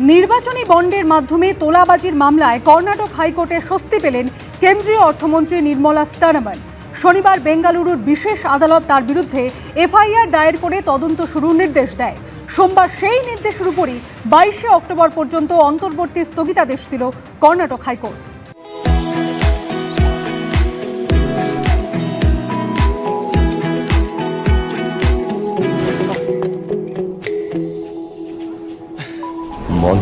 নির্বাচনী বন্ডের মাধ্যমে তোলাবাজির মামলায় কর্ণাটক হাইকোর্টে স্বস্তি পেলেন কেন্দ্রীয় অর্থমন্ত্রী নির্মলা সীতারামন। শনিবার বেঙ্গালুরুর বিশেষ আদালত তার বিরুদ্ধে এফআইআর দায়ের করে তদন্ত শুরুর নির্দেশ দেয়। সোমবার সেই নির্দেশের উপরই বাইশে অক্টোবর পর্যন্ত অন্তর্বর্তী স্থগিতাদেশ দিল Karnataka high court.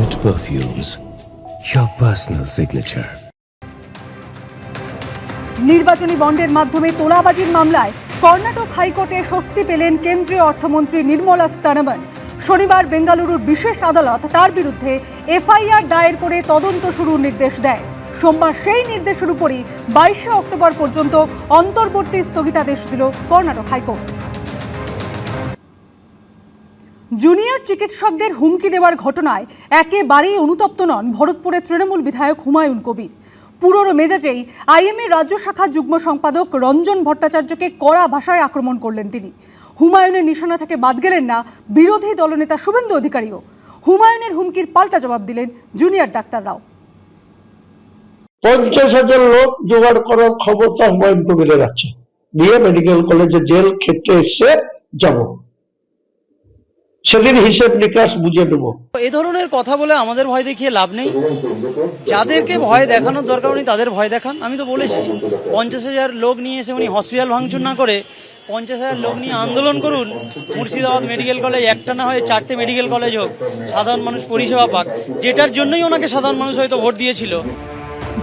Monnet Perfumes, your personal signature. নির্বাচনী বন্ডের মাধ্যমে তোলাবাজির মামলায় কর্ণাটক হাইকোর্টে স্বস্তি পেলেন কেন্দ্রীয় অর্থমন্ত্রী নির্মলা সীতারামন। শনিবার বেঙ্গালুরুর বিশেষ আদালত তার বিরুদ্ধে এফআইআর দায়ের করে তদন্ত শুরুর নির্দেশ দেয়। সোমবার সেই নির্দেশের উপরই বাইশে অক্টোবর পর্যন্ত অন্তর্বর্তী স্থগিতাদেশ দিল কর্ণাটক হাইকোর্ট। জুনিয়র চিকিৎসকদের হুমকি দেওয়ার ঘটনায় একেবারেই অনুতপ্ত নন ভরতপুরের তৃণমূল বিধায়ক হুমায়ুন কবির। পুরোনো মেজাজেই আইএমএ রাজ্য শাখা যুগ্ম সম্পাদক রঞ্জন ভট্টাচার্যকে কড়া ভাষায় আক্রমণ করলেন তিনি। হুমায়ুনের নিশানা থেকে বাদ গেলেন না বিরোধী দলনেতা শুভেন্দু অধিকারীও। হুমায়ুনের হুমকির পাল্টা জবাব দিলেন জুনিয়র ডাক্তাররাও। পঞ্চাশ হাজার লোক জোগাড় করার ক্ষমতা হুমায়ুন কবিরের আছে। দিয়ে মেডিকেল কলেজে জেল খেতে এসে যাব। সেদিন হিসেব নিকাশ বুঝে নেব এ ধরনের কথা বলে আমাদের ভয় দেখিয়ে লাভ নেই। যাদেরকে ভয় দেখানোর দরকার উনি তাদের ভয় দেখান। আমি তো বলেছি পঞ্চাশ হাজার লোক নিয়ে এসে উনি হসপিটাল ভাঙচুর না করে পঞ্চাশ হাজার লোক নিয়ে আন্দোলন করুন। মুর্শিদাবাদ মেডিকেল কলেজ একটা না হয়ে চারটে মেডিকেল কলেজ হোক সাধারণ মানুষ পরিষেবা পাক। যেটার জন্যই ওনাকে সাধারণ মানুষ হয়তো ভোট দিয়েছিল।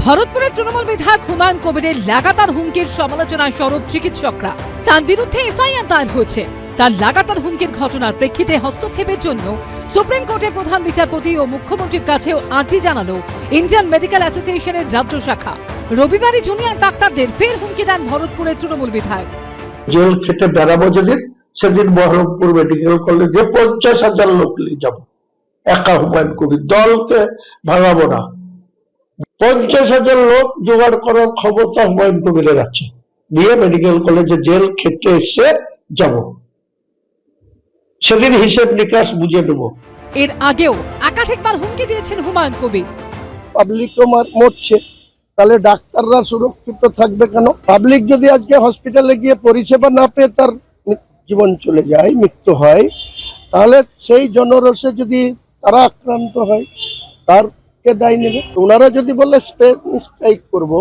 ভারতপুরের তৃণমূল বিধায়ক হুমায়ুন কবিরের লাগাতার হুমকির সমালোচনায় সরব চিকিৎসকরা। তার বিরুদ্ধে এফআইআর দায়ের হয়েছে। তার লাগাতার হুমকির ঘটনার প্রেক্ষিতে হস্তক্ষেপের জন্য সুপ্রিম কোর্টের প্রধান বিচারপতি ও মুখ্যমন্ত্রীর কাছেও আর্জি জানালো ইন্ডিয়ান মেডিকেল অ্যাসোসিয়েশনের রাজ্য শাখা। রবিবারই জুনিয়র ডাক্তারদের ফের হুমকি দেন ভরতপুরের তৃণমূল বিধায়ক। জেল খেটে বেড়াবো যেদিন, সেদিন বহরমপুর মেডিকেল কলেজে পঞ্চাশ হাজার লোক নিয়ে যাব। একা হুমায়ুন কবির দলকে ভাঙাবো না। পঞ্চাশ হাজার লোক জোগাড় করার ক্ষমতা হুমায়ুন কবিরের আছে। দিয়ে মেডিকেল কলেজে জেল খেতে এসে যাব। সেদিন হিসেব নিকাশ বুঝে নেব এর আগেও একাধিকবার হুমকি দিয়েছেন হুমায়ুন কবির। পাবলিকও মার- মরছে। তাহলে ডাক্তাররা সুরক্ষিত থাকবে কেন? পাবলিক যদি আজকে হসপিটালে গিয়ে পরিষেবা না পেয়ে তার জীবন চলে যায় মৃত্যু হয় তাহলে সেই জনরসে যদি তারা আক্রান্ত হয় তার কে দায় নেবে। ওনারা যদি বলে স্ট্রাইক করব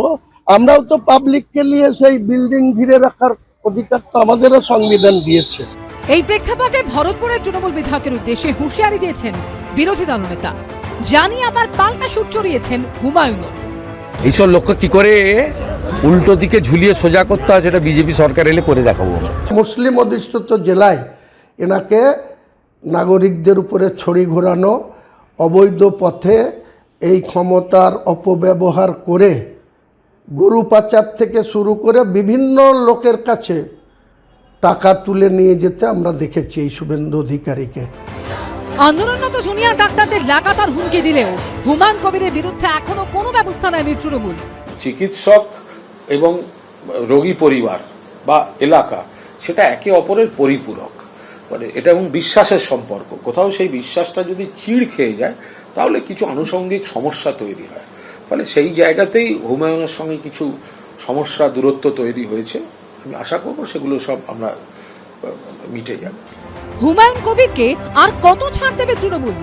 আমরাও তো পাবলিককে নিয়ে সেই বিল্ডিং ঘিরে রাখার অধিকার তো আমাদেরও সংবিধান দিয়েছে। এই প্রেক্ষাপটে ভরতপুরের তৃণমূল বিধায়কের উদ্দেশ্যে হুঁশিয়ারি দিয়েছেন বিরোধী দলনেতা। জানি আবার পাল্টা সুর চড়িয়েছেন হুমায়ুনও। এইসব লোককে কি করে উল্টো দিকে ঝুলিয়ে সোজা করতে হয় সেটা বিজেপি সরকার এলে করে দেখাবো মুসলিম অধিষ্ঠিত জেলায় এনাকে নাগরিকদের উপরে ছড়ি ঘোরানো অবৈধ পথে এই ক্ষমতার অপব্যবহার করে গরু পাচার থেকে শুরু করে বিভিন্ন লোকের কাছে টাকা তুলে নিয়ে যেতে আমরা দেখেছি এই শুভেন্দু অধিকারীকে। আন্দোলনরত জুনিয়র ডাক্তারদের লাগাতার হুমকি দিলেও হুমায়ুন কবিরের বিরুদ্ধে এখনও কোনো ব্যবস্থা নেয়নি তৃণমূল। চিকিৎসক এবং রোগী পরিবার বা এলাকা সেটা একে অপরের পরিপূরক। মানে এটা এবং বিশ্বাসের সম্পর্ক। কোথাও সেই বিশ্বাসটা যদি চিড় খেয়ে যায় তাহলে কিছু আনুষঙ্গিক সমস্যা তৈরি হয়। ফলে সেই জায়গাতেই হুমায়ুনের সঙ্গে কিছু সমস্যা দূরত্ব তৈরি হয়েছে। আমি আশা করব সেগুলো সব আমরা মিটে যাবে। হুমায়ুন কবিরকে আর কত ছাড় দেবে তৃণমূল?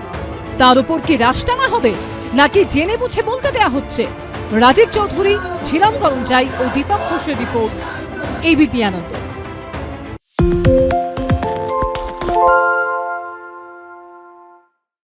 তার উপর কি রাশ টানা হবে, নাকি জেনে বুঝে বলতে দেয়া হচ্ছে? রাজীব চৌধুরী ছিলাম করঞ্জাই ও দীপক ঘোষের রিপোর্ট এবিপি আনন্দ।